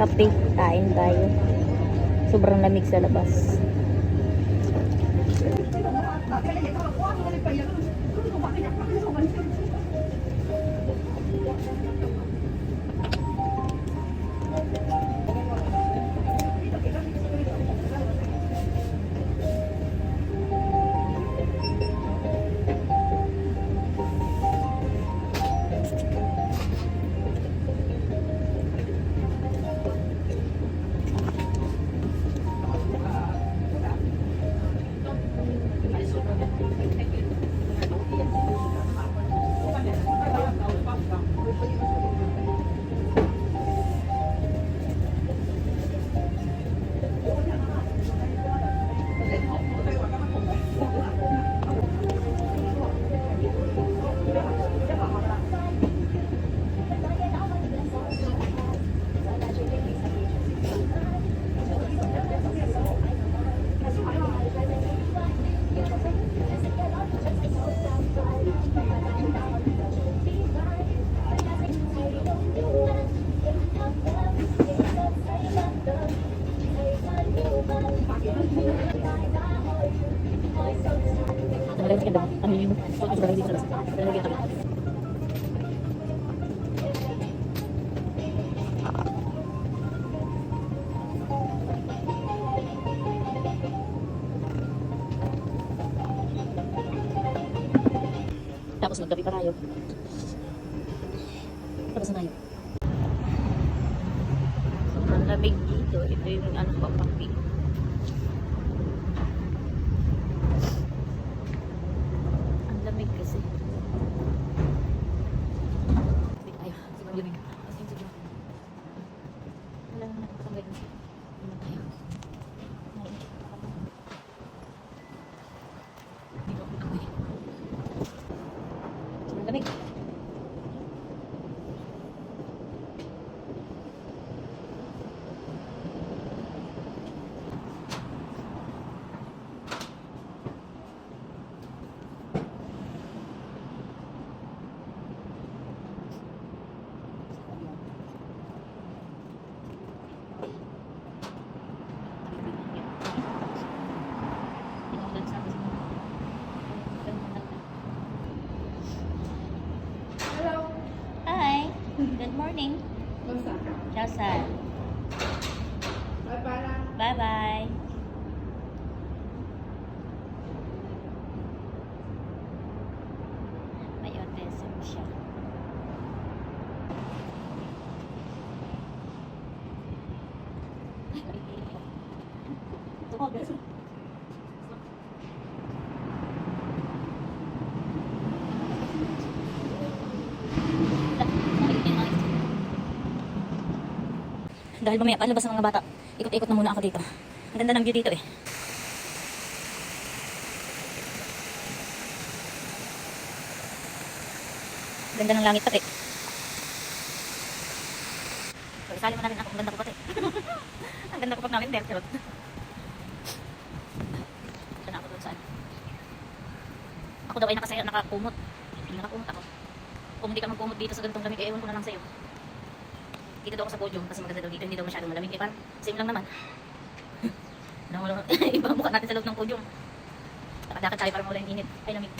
Kape, kain tayo. Sobrang lamig sa labas. Tapos maggabi pa tayo. Tapos na tayo. Sobrang lamig dito. Ito yung ano pa papi. Ang lamig kasi. Sige tayo. Sobrang lamig. Sige, sige. Wala na nakapatanggal. Ano tayo? Mainit. Dito ako nakauwi. Sobrang lamig. Hello. Hi. Good morning. Basta. Chelsea. Bye bye lang. Bye-bye. May autism siya. Dahil mamaya palabas ng mga bata, ikot-ikot na muna ako dito. Ang ganda ng view dito eh. Ganda ng langit pati. So, isali mo namin ako, ang ganda ko pati. ang ganda ko pag namin, der, charot. Na ako doon saan. Ako daw ay nakasaya, nakakumot. Nakakumot ako. Kung hindi ka magkumot dito sa ganitong lamig, eh, ewan ko na lang sa'yo. Dito daw ako sa podium kasi maganda daw dito, hindi daw masyadong malamig. Eh, parang same lang naman. Ibang buka natin sa loob ng podium. Nakadakad tayo para mawala yung init. Ay, lamig.